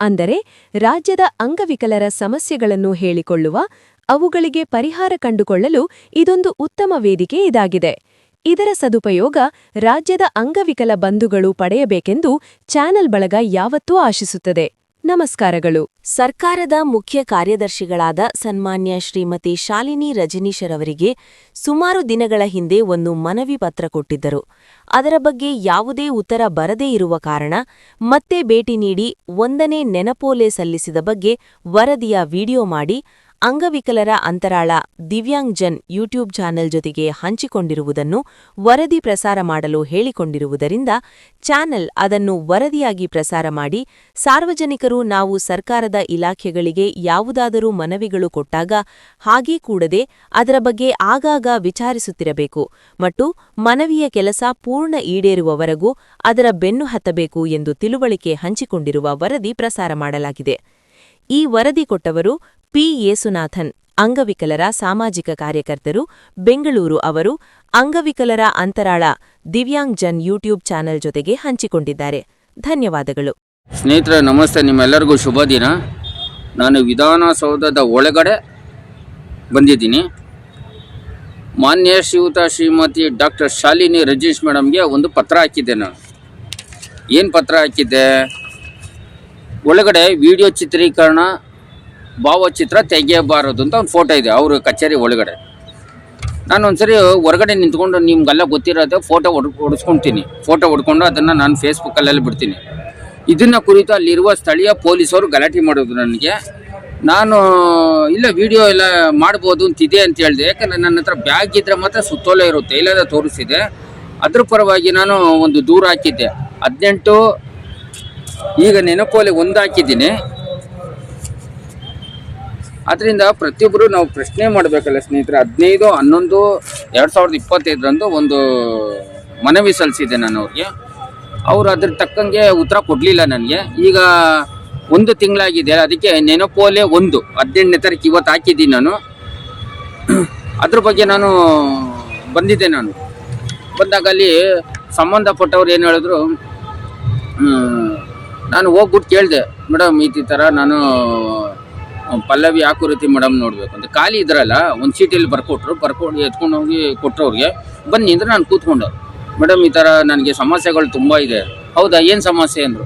ಅಂದರೆ ರಾಜ್ಯದ ಅಂಗವಿಕಲರ ಸಮಸ್ಯೆಗಳನ್ನು ಹೇಳಿಕೊಳ್ಳುವ, ಅವುಗಳಿಗೆ ಪರಿಹಾರ ಕಂಡುಕೊಳ್ಳಲು ಇದೊಂದು ಉತ್ತಮ ವೇದಿಕೆ ಇದಾಗಿದೆ. ಇದರ ಸದುಪಯೋಗ ರಾಜ್ಯದ ಅಂಗವಿಕಲ ಬಂಧುಗಳು ಪಡೆಯಬೇಕೆಂದು ಚಾನೆಲ್ ಬಳಗ ಯಾವತ್ತೂ ಆಶಿಸುತ್ತದೆ. ನಮಸ್ಕಾರಗಳು. ಸರ್ಕಾರದ ಮುಖ್ಯ ಕಾರ್ಯದರ್ಶಿಗಳಾದ ಸನ್ಮಾನ್ಯ ಶ್ರೀಮತಿ ಶಾಲಿನಿ ರಜನೀಶರವರಿಗೆ ಸುಮಾರು ದಿನಗಳ ಹಿಂದೆ ಒಂದು ಮನವಿ ಪತ್ರ ಕೊಟ್ಟಿದ್ದರು. ಅದರ ಬಗ್ಗೆ ಯಾವುದೇ ಉತ್ತರ ಬರದೇ ಇರುವ ಕಾರಣ ಮತ್ತೆ ಭೇಟಿ ನೀಡಿ ಒಂದನೇ ನೆನಪೋಲೆ ಸಲ್ಲಿಸಿದ ಬಗ್ಗೆ ವರದಿಯ ವಿಡಿಯೋ ಮಾಡಿ ಅಂಗವಿಕಲರ ಅಂತರಾಳ ದಿವ್ಯಾಂಗ್ಜನ್ ಯೂಟ್ಯೂಬ್ ಚಾನೆಲ್ ಜೊತೆಗೆ ಹಂಚಿಕೊಂಡಿರುವುದನ್ನು ವರದಿ ಪ್ರಸಾರ ಮಾಡಲು ಹೇಳಿಕೊಂಡಿರುವುದರಿಂದ ಚಾನೆಲ್ ಅದನ್ನು ವರದಿಯಾಗಿ ಪ್ರಸಾರ ಮಾಡಿ ಸಾರ್ವಜನಿಕರು ನಾವು ಸರ್ಕಾರದ ಇಲಾಖೆಗಳಿಗೆ ಯಾವುದಾದರೂ ಮನವಿಗಳು ಕೊಟ್ಟಾಗ ಹಾಗೇ ಕೂಡದೆ ಅದರ ಬಗ್ಗೆ ಆಗಾಗ ವಿಚಾರಿಸುತ್ತಿರಬೇಕು ಮತ್ತು ಮನವಿಯ ಕೆಲಸ ಪೂರ್ಣ ಈಡೇರುವವರೆಗೂ ಅದರ ಬೆನ್ನು ಹತ್ತಬೇಕು ಎಂದು ತಿಳುವಳಿಕೆ ಹಂಚಿಕೊಂಡಿರುವ ವರದಿ ಪ್ರಸಾರ ಮಾಡಲಾಗಿದೆ. ಈ ವರದಿ ಕೊಟ್ಟವರು ಪಿ. ಯೇಸುನಾಥನ್, ಅಂಗವಿಕಲರ ಸಾಮಾಜಿಕ ಕಾರ್ಯಕರ್ತರು, ಬೆಂಗಳೂರು ಅವರು ಅಂಗವಿಕಲರ ಅಂತರಾಳ ದಿವ್ಯಾಂಗ್ ಜನ್ ಯೂಟ್ಯೂಬ್ ಚಾನೆಲ್ ಜೊತೆಗೆ ಹಂಚಿಕೊಂಡಿದ್ದಾರೆ. ಧನ್ಯವಾದಗಳು. ಸ್ನೇಹಿತರೆ, ನಮಸ್ತೆ. ನಿಮ್ಮೆಲ್ಲರಿಗೂ ಶುಭ ದಿನ. ನಾನು ವಿಧಾನಸೌಧದ ಒಳಗಡೆ ಬಂದಿದ್ದೀನಿ. ಮಾನ್ಯ ಶ್ರೀಯುತ ಶ್ರೀಮತಿ ಡಾಕ್ಟರ್ ಶಾಲಿನಿ ರಜೇಶ್ ಮೇಡಮ್ಗೆ ಒಂದು ಪತ್ರ ಹಾಕಿದ್ದೆ ನಾನು. ಏನು ಪತ್ರ ಹಾಕಿದ್ದೆ? ಒಳಗಡೆ ವಿಡಿಯೋ ಚಿತ್ರೀಕರಣ ಭಾವಚಿತ್ರ ತೆಗೆಯಬಾರದು ಅಂತ ಒಂದು ಫೋಟೋ ಇದೆ ಅವರು ಕಚೇರಿ ಒಳಗಡೆ. ನಾನು ಒಂದ್ಸರಿ ಹೊರಗಡೆ ನಿಂತ್ಕೊಂಡು ನಿಮ್ಗೆಲ್ಲ ಗೊತ್ತಿರೋದು ಫೋಟೋ ಹೊಡ್ ಹೊಡಿಸ್ಕೊಳ್ತೀನಿ ಫೋಟೋ ಹೊಡ್ಕೊಂಡು ಅದನ್ನು ನಾನು ಫೇಸ್ಬುಕ್ಕಲ್ಲೆಲ್ಲ ಬಿಡ್ತೀನಿ. ಇದನ್ನು ಕುರಿತು ಅಲ್ಲಿರುವ ಸ್ಥಳೀಯ ಪೊಲೀಸರು ಗಲಾಟೆ ಮಾಡೋದು ನನಗೆ. ನಾನು, ಇಲ್ಲ ವಿಡಿಯೋ ಎಲ್ಲ ಮಾಡ್ಬೋದು ಅಂತಿದೆ ಅಂತ ಹೇಳಿದೆ. ಯಾಕಂದ್ರೆ ನನ್ನ ಹತ್ರ ಬ್ಯಾಗ್ ಇದ್ದರೆ ಮಾತ್ರ ಸುತ್ತೋಲೇ ಇರುತ್ತೆ ಇಲ್ಲದ ತೋರಿಸಿದೆ. ಅದ್ರ ಪರವಾಗಿ ನಾನು ಒಂದು ದೂರ ಹಾಕಿದ್ದೆ. ಹದಿನೆಂಟು, ಈಗ ನೆನಪೋಲೆ ಒಂದು ಹಾಕಿದ್ದೀನಿ ಅದರಿಂದ ಪ್ರತಿಯೊಬ್ಬರು ನಾವು ಪ್ರಶ್ನೆ ಮಾಡಬೇಕಲ್ಲ ಸ್ನೇಹಿತರೆ, ಹದಿನೈದು, ಹನ್ನೊಂದು, ಎರಡು ಸಾವಿರದ ಇಪ್ಪತ್ತೈದರಂದು ಒಂದು ಮನವಿ ಸಲ್ಲಿಸಿದೆ ನಾನು ಅವ್ರಿಗೆ. ಅವರು ಅದ್ರ ತಕ್ಕಂಗೆ ಉತ್ತರ ಕೊಡಲಿಲ್ಲ ನನಗೆ. ಈಗ ಒಂದು ತಿಂಗಳಾಗಿದೆ, ಅದಕ್ಕೆ ನೆನಪೋಲೆ ಒಂದು, ಹದಿನೆಂಟನೇ ತಾರೀಕು ಇವತ್ತು ಹಾಕಿದ್ದೀನಿ ನಾನು. ಅದ್ರ ಬಗ್ಗೆ ನಾನು ಬಂದಿದ್ದೆ ನಾನು. ಬಂದಾಗ ಅಲ್ಲಿ ಸಂಬಂಧಪಟ್ಟವ್ರು ಏನು ಹೇಳಿದ್ರು ನಾನು ಹೋಗ್ಬಿಟ್ಟು ಕೇಳಿದೆ, ಮೇಡಮ್, ಈ ಥರ ನಾನು ಪಲ್ಲವಿ ಆಕೃತಿ ಮೇಡಮ್ ನೋಡಬೇಕು ಅಂತ. ಖಾಲಿ ಇದ್ರಲ್ಲ, ಒಂದು ಚೀಟಿಯಲ್ಲಿ ಬರ್ಕೊಟ್ರು, ಬರ್ಕೊಂಡು ಎತ್ಕೊಂಡು ಹೋಗಿ ಕೊಟ್ಟರು ಅವ್ರಿಗೆ ಬನ್ನಿ ಅಂದ್ರೆ ನಾನು ಕೂತ್ಕೊಂಡು. ಮೇಡಮ್, ಈ ಥರ ನನಗೆ ಸಮಸ್ಯೆಗಳು ತುಂಬ ಇದೆ. ಹೌದಾ, ಏನು ಸಮಸ್ಯೆ ಅಂದರು?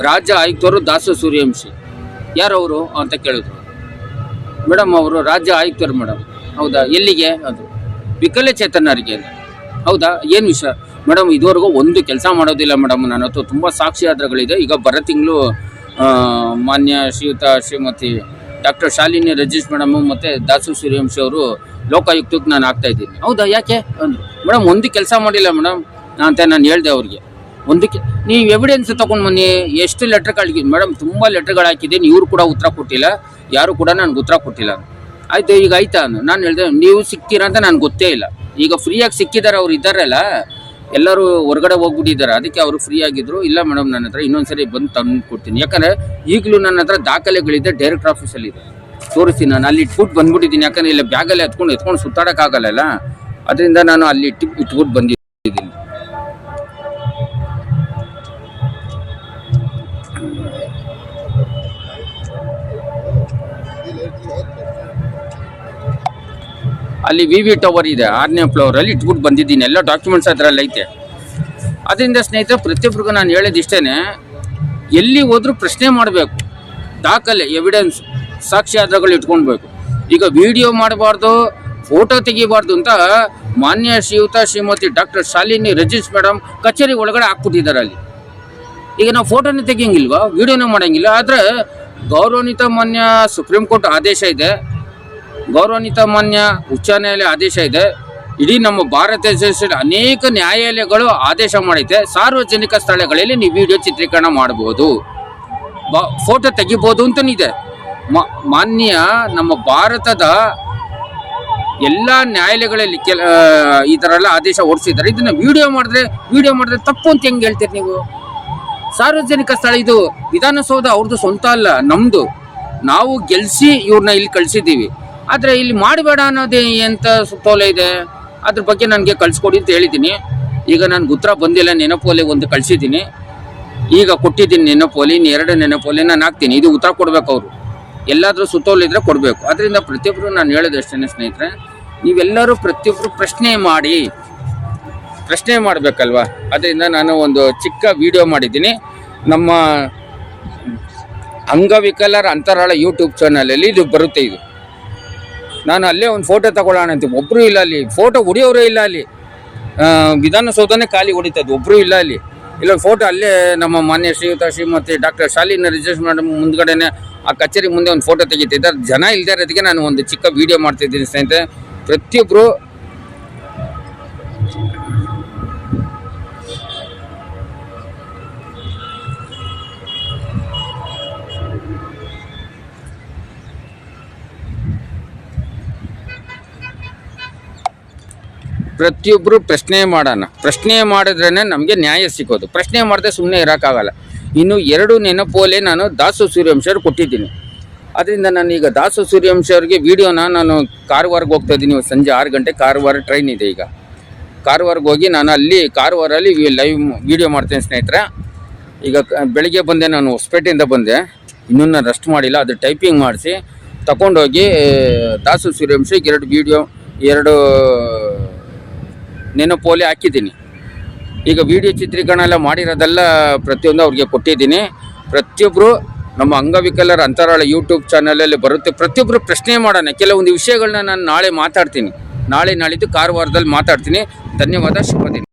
ರಾಜ್ಯ ಆಯುಕ್ತರು ದಾಸು ಸೂರ್ಯವಂಶಿ. ಯಾರವರು ಅಂತ ಕೇಳಿದ್ರು. ಮೇಡಮ್, ಅವರು ರಾಜ್ಯ ಆಯುಕ್ತರು ಮೇಡಮ್. ಹೌದಾ, ಎಲ್ಲಿಗೆ ಅದು? ವಿಕಲಚೇತನರಿಗೆ. ಹೌದಾ, ಏನು ವಿಷಯ? ಮೇಡಮ್, ಇದುವರೆಗೂ ಒಂದು ಕೆಲಸ ಮಾಡೋದಿಲ್ಲ ಮೇಡಮ್. ನನ್ನ ಹತ್ರ ತುಂಬ ಸಾಕ್ಷ್ಯಾಧಾರಗಳಿದೆ. ಈಗ ಬರೋ ತಿಂಗಳು ಮಾನ್ಯ ಶ್ರೀಯುತ ಶ್ರೀಮತಿ ಡಾಕ್ಟರ್ ಶಾಲಿನಿ ರಜೇಶ್ ಮೇಡಮು ಮತ್ತು ದಾಸು ಸೂರ್ಯವಂಶಿ ಅವರು ಲೋಕಾಯುಕ್ತಕ್ಕೆ ನಾನು ಆಗ್ತಾ ಇದ್ದೀನಿ. ಹೌದಾ? ಯಾಕೆ? ಅಂದರು ಮೇಡಮ್, ಒಂದು ಕೆಲಸ ಮಾಡಿಲ್ಲ ಮೇಡಮ್. ಅಂತ ನಾನು ಹೇಳಿದೆ ಅವ್ರಿಗೆ. ಒಂದಕ್ಕೆ ನೀವು ಎವಿಡೆನ್ಸ್ ತಗೊಂಡು ಬನ್ನಿ. ಎಷ್ಟು ಲೆಟ್ರ್ಗಳಿಗೆ ಮೇಡಮ್, ತುಂಬ ಲೆಟ್ರ್ಗಳು ಹಾಕಿದ್ದೀನಿ. ಇವರು ಕೂಡ ಉತ್ತರ ಕೊಟ್ಟಿಲ್ಲ. ಯಾರು ಕೂಡ ನನಗೆ ಉತ್ತರ ಕೊಟ್ಟಿಲ್ಲ. ಆಯಿತು, ಈಗ ಆಯ್ತಾ? ನಾನು ಹೇಳಿದೆ, ನೀವು ಸಿಕ್ತೀರಾ ಅಂತ ನನಗೆ ಗೊತ್ತೇ ಇಲ್ಲ. ಈಗ ಫ್ರೀಯಾಗಿ ಸಿಕ್ಕಿದ್ದಾರೆ ಅವ್ರು ಇದ್ದಾರಲ್ಲ ಎಲ್ಲರೂ ಹೊರಗಡೆ ಹೋಗ್ಬಿಟ್ಟಿದ್ದಾರೆ. ಅದಕ್ಕೆ ಅವರು ಫ್ರೀ ಆಗಿದ್ರು. ಇಲ್ಲ ಮೇಡಮ್ ನನ್ನ ಹತ್ರ ಇನ್ನೊಂದ್ಸರಿ ಬಂದು ತಂದು ಕೊಡ್ತೀನಿ. ಯಾಕಂದರೆ ಈಗಲೂ ನನ್ನ ಹತ್ರ ದಾಖಲೆಗಳಿದೆ ಡೈರೆಕ್ಟ್ ಆಫೀಸಲ್ಲಿ ತೋರಿಸ್ತೀನಿ ನಾನು. ಅಲ್ಲಿ ಇಟ್ಬಿಟ್ಟು ಬಂದ್ಬಿಟ್ಟಿದ್ದೀನಿ. ಯಾಕಂದರೆ ಇಲ್ಲ ಬ್ಯಾಗಲ್ಲಿ ಎತ್ಕೊಂಡು ಎತ್ಕೊಂಡು ಸುತ್ತಾಡೋಕ್ಕಾಗಲ್ಲ ಅದರಿಂದ ನಾನು ಅಲ್ಲಿ ಇಟ್ಟು, ಇಟ್ಬಿಟ್ಟು ಬಂದಿದ್ದೀನಿ. ಅಲ್ಲಿ ವಿ ವಿ ಟವರ್ ಇದೆ, ಆರನೇ ಫ್ಲೋರಲ್ಲಿ ಇಟ್ಬಿಟ್ಟು ಬಂದಿದ್ದೀನಿ. ಎಲ್ಲ ಡಾಕ್ಯುಮೆಂಟ್ಸ್ ಅದರಲ್ಲಿ ಐತೆ. ಅದರಿಂದ ಸ್ನೇಹಿತರೆ ಪ್ರತಿಯೊಬ್ಬರಿಗೂ ನಾನು ಹೇಳೋದಿಷ್ಟೇ ಎಲ್ಲಿ ಹೋದರೂ ಪ್ರಶ್ನೆ ಮಾಡಬೇಕು. ದಾಖಲೆ ಎವಿಡೆನ್ಸ್ ಸಾಕ್ಷಿ ಆಧಾರಗಳು ಇಟ್ಕೊಳ್ಬೇಕು. ಈಗ ವಿಡಿಯೋ ಮಾಡಬಾರ್ದು ಫೋಟೋ ತೆಗಿಬಾರ್ದು ಅಂತ ಮಾನ್ಯ ಶ್ರೀಯುತ ಶ್ರೀಮತಿ ಡಾಕ್ಟರ್ ಶಾಲಿನಿ ರಜೀಶ್ ಮೇಡಮ್ ಕಚೇರಿ ಒಳಗಡೆ ಹಾಕ್ಬಿಟ್ಟಿದ್ದಾರೆ ಅಲ್ಲಿ. ಈಗ ನಾವು ಫೋಟೋನೇ ತೆಗಿಯಂಗಿಲ್ವಾ? ವಿಡಿಯೋನೇ ಮಾಡಂಗಿಲ್ಲ. ಆದರೆ ಗೌರವಾನ್ವಿತ ಮಾನ್ಯ ಸುಪ್ರೀಂ ಕೋರ್ಟ್ ಆದೇಶ ಇದೆ. ಗೌರವಾನ್ವಿತ ಮಾನ್ಯ ಉಚ್ಚ ನ್ಯಾಯಾಲಯ ಆದೇಶ ಇದೆ. ಇಡೀ ನಮ್ಮ ಭಾರತ ದೇಶದ ಅನೇಕ ನ್ಯಾಯಾಲಯಗಳು ಆದೇಶ ಮಾಡೈತೆ. ಸಾರ್ವಜನಿಕ ಸ್ಥಳಗಳಲ್ಲಿ ನೀವು ವಿಡಿಯೋ ಚಿತ್ರೀಕರಣ ಮಾಡಬಹುದು. ಬ- ಫೋಟೋ ತೆಗಿಬೋದು ಅಂತನಿದೆ ಇದೆ. ಮಾನ್ಯ ನಮ್ಮ ಭಾರತದ ಎಲ್ಲ ನ್ಯಾಯಾಲಯಗಳಲ್ಲಿ ಕೆಲ ಈ ಥರ ಎಲ್ಲ ಆದೇಶ ಹೊರಡಿಸಿದ್ದಾರೆ. ಇದನ್ನ ವಿಡಿಯೋ ಮಾಡಿದ್ರೆ ವಿಡಿಯೋ ಮಾಡಿದ್ರೆ ತಪ್ಪು ಅಂತ ಹೆಂಗೆ ಹೇಳ್ತೀರಿ ನೀವು? ಸಾರ್ವಜನಿಕ ಸ್ಥಳ ಇದು ವಿಧಾನಸೌಧ ಅವ್ರದ್ದು ಸ್ವಂತ ಅಲ್ಲ ನಮ್ಮದು ನಾವು ಗೆಲ್ಲಿಸಿ ಇವ್ರನ್ನ ಇಲ್ಲಿ ಕಳಿಸಿದ್ದೀವಿ. ಆದರೆ ಇಲ್ಲಿ ಮಾಡಬೇಡ ಅನ್ನೋದು ಎಂಥ ಸುತ್ತೋಲೆ ಇದೆ? ಅದ್ರ ಬಗ್ಗೆ ನನಗೆ ಕಳಿಸ್ಕೊಡಿ ಅಂತ ಹೇಳಿದ್ದೀನಿ ಈಗ ನಾನು ಉತ್ತರ ಬಂದಿಲ್ಲ ನೆನಪೋಲೆ ಒಂದು ಕಳಿಸಿದ್ದೀನಿ ಈಗ ಕೊಟ್ಟಿದ್ದೀನಿ ನೆನಪೋಲಿ ಇನ್ನು ಎರಡು ನೆನಪೋಲಿ ನಾನು ಹಾಕ್ತೀನಿ. ಇದು ಉತ್ತರ ಕೊಡಬೇಕು ಅವರು. ಎಲ್ಲಾದರೂ ಸುತ್ತೋಲಿದ್ರೆ ಕೊಡಬೇಕು. ಅದರಿಂದ ಪ್ರತಿಯೊಬ್ಬರು ನಾನು ಹೇಳೋದು ಅಷ್ಟೇ ಸ್ನೇಹಿತರೆ, ನೀವೆಲ್ಲರೂ ಪ್ರತಿಯೊಬ್ಬರು ಪ್ರಶ್ನೆ ಮಾಡಿ, ಪ್ರಶ್ನೆ ಮಾಡಬೇಕಲ್ವಾ? ಅದರಿಂದ ನಾನು ಒಂದು ಚಿಕ್ಕ ವಿಡಿಯೋ ಮಾಡಿದ್ದೀನಿ. ನಮ್ಮ ಅಂಗವಿಕಲರ ಅಂತರಾಳ ಯೂಟ್ಯೂಬ್ ಚಾನಲಲ್ಲಿ ಇದು ಬರುತ್ತೆ ಇದು. ನಾನು ಅಲ್ಲೇ ಒಂದು ಫೋಟೋ ತಗೊಳ್ಳೋಣ ಅಂತ. ಒಬ್ಬರು ಇಲ್ಲ ಅಲ್ಲಿ. ಫೋಟೋ ಹೊಡಿಯೋರೇ ಇಲ್ಲ ಅಲ್ಲಿ. ವಿಧಾನಸೌಧನೇ ಖಾಲಿ ಹೊಡಿತದ್ದು ಒಬ್ಬರು ಇಲ್ಲ ಅಲ್ಲಿ. ಇಲ್ಲ ಫೋಟೋ ಅಲ್ಲೇ ನಮ್ಮ ಮಾನ್ಯ ಶ್ರೀಯುತ, ಶ್ರೀಮತಿ ಡಾಕ್ಟರ್ ಶಾಲಿನ ರಿಜಿಸ್ಟರ್ ಮೇಡಮ್ ಮುಂದ್ಗಡೆನೆ ಆ ಕಚೇರಿ ಮುಂದೆ ಒಂದು ಫೋಟೋ ತೆಗಿತಿದ್ದಾರೆ. ಜನ ಇಲ್ಲದೇ ಇರೋದಕ್ಕೆ ನಾನು ಒಂದು ಚಿಕ್ಕ ವಿಡಿಯೋ ಮಾಡ್ತಿದ್ದೀನಿ ಸ್ನೇಹಿತರೆ. ಪ್ರತಿಯೊಬ್ಬರು ಪ್ರತಿಯೊಬ್ಬರು ಪ್ರಶ್ನೆ ಮಾಡೋಣ. ಪ್ರಶ್ನೆ ಮಾಡಿದ್ರೇ ನಮಗೆ ನ್ಯಾಯ ಸಿಗೋದು. ಪ್ರಶ್ನೆ ಮಾಡದೆ ಸುಮ್ಮನೆ ಇರೋಕ್ಕಾಗಲ್ಲ. ಇನ್ನು ಎರಡು ನೆನಪೋಲೆ ನಾನು ದಾಸು ಸೂರ್ಯವಂಶರು ಕೊಟ್ಟಿದ್ದೀನಿ. ಅದರಿಂದ ನಾನು ಈಗ ದಾಸು ಸೂರ್ಯವಂಶ ಅವ್ರಿಗೆ ವಿಡಿಯೋನ ನಾನು ಕಾರವಾರಕ್ಕೆ ಹೋಗ್ತಾ ಇದ್ದೀನಿ. ಸಂಜೆ ಆರು ಗಂಟೆ ಕಾರವಾರ ಟ್ರೈನ್ ಇದೆ ಈಗ. ಕಾರವಾರಕ್ಕೆ ಹೋಗಿ ನಾನು ಅಲ್ಲಿ ಕಾರವಾರಲ್ಲಿ ಲೈವ್ ವೀಡಿಯೋ ಮಾಡ್ತೇನೆ ಸ್ನೇಹಿತರೆ. ಈಗ ಬೆಳಿಗ್ಗೆ ಬಂದೆ ನಾನು ಹೊಸಪೇಟೆಯಿಂದ ಬಂದೆ. ಇನ್ನೂ ನಾನು ರೆಸ್ಟ್ ಮಾಡಿಲ್ಲ. ಅದು ಟೈಪಿಂಗ್ ಮಾಡಿಸಿ ತಗೊಂಡೋಗಿ ದಾಸು ಸೂರ್ಯವಂಶಕ್ಕೆ ಎರಡು ವಿಡಿಯೋ, ಎರಡು ನೆನಪೋಲೆ ಹಾಕಿದ್ದೀನಿ. ಈಗ ವಿಡಿಯೋ ಚಿತ್ರೀಕರಣ ಎಲ್ಲ ಮಾಡಿರೋದೆಲ್ಲ ಪ್ರತಿಯೊಂದು ಅವ್ರಿಗೆ ಕೊಟ್ಟಿದ್ದೀನಿ. ಪ್ರತಿಯೊಬ್ಬರು ನಮ್ಮ ಅಂಗವಿಕಲರ ಅಂತರಾಳ ಯೂಟ್ಯೂಬ್ ಚಾನಲಲ್ಲಿ ಬರುತ್ತೆ. ಪ್ರತಿಯೊಬ್ಬರು ಪ್ರಶ್ನೆ ಮಾಡೋಣ. ಕೆಲವೊಂದು ವಿಷಯಗಳನ್ನ ನಾನು ನಾಳೆ ಮಾತಾಡ್ತೀನಿ. ನಾಳೆ ನಾಳಿದ್ದು ಕಾರವಾರದಲ್ಲಿ ಮಾತಾಡ್ತೀನಿ. ಧನ್ಯವಾದ. ಶುಭ